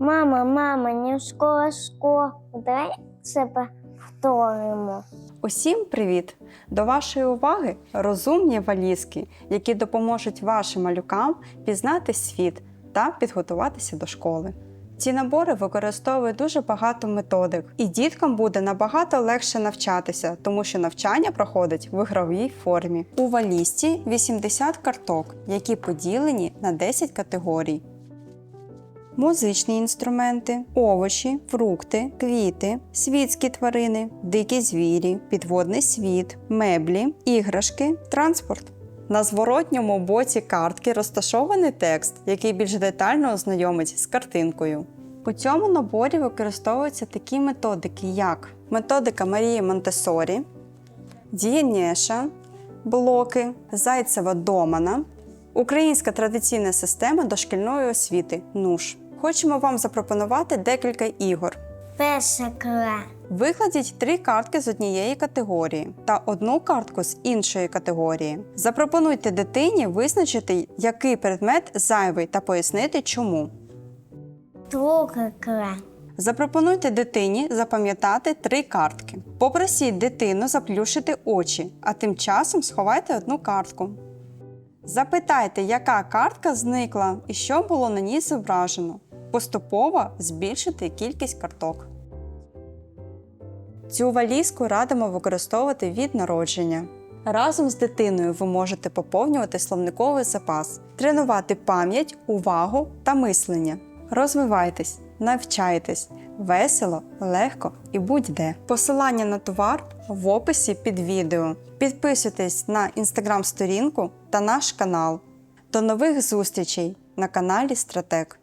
Мама, мама, не школа, школа. Давай це повторимо. Усім привіт! До вашої уваги розумні валізки, які допоможуть вашим малюкам пізнати світ та підготуватися до школи. Ці набори використовують дуже багато методик, і діткам буде набагато легше навчатися, тому що навчання проходить в ігровій формі. У валізці 80 карток, які поділені на 10 категорій. Музичні інструменти, овочі, фрукти, квіти, світські тварини, дикі звірі, підводний світ, меблі, іграшки, транспорт. На зворотньому боці картки розташований текст, який більш детально ознайомить з картинкою. У цьому наборі використовуються такі методики, як методика Марії Монтесорі, Дієнєша, блоки, Зайцева Домана, Українська традиційна система дошкільної освіти НУШ. Хочемо вам запропонувати декілька ігор. Перша клас. Викладіть три картки з однієї категорії та одну картку з іншої категорії. Запропонуйте дитині визначити, який предмет зайвий та пояснити чому. Друга клас. Запропонуйте дитині запам'ятати три картки. Попросіть дитину заплющити очі, а тим часом сховайте одну картку. Запитайте, яка картка зникла і що було на ній зображено. Поступово збільшити кількість карток. Цю валізку радимо використовувати від народження. Разом з дитиною ви можете поповнювати словниковий запас, тренувати пам'ять, увагу та мислення. Розвивайтесь, навчайтесь весело, легко і будь-де. Посилання на товар в описі під відео. Підписуйтесь на інстаграм-сторінку та наш канал. До нових зустрічей на каналі Стратег.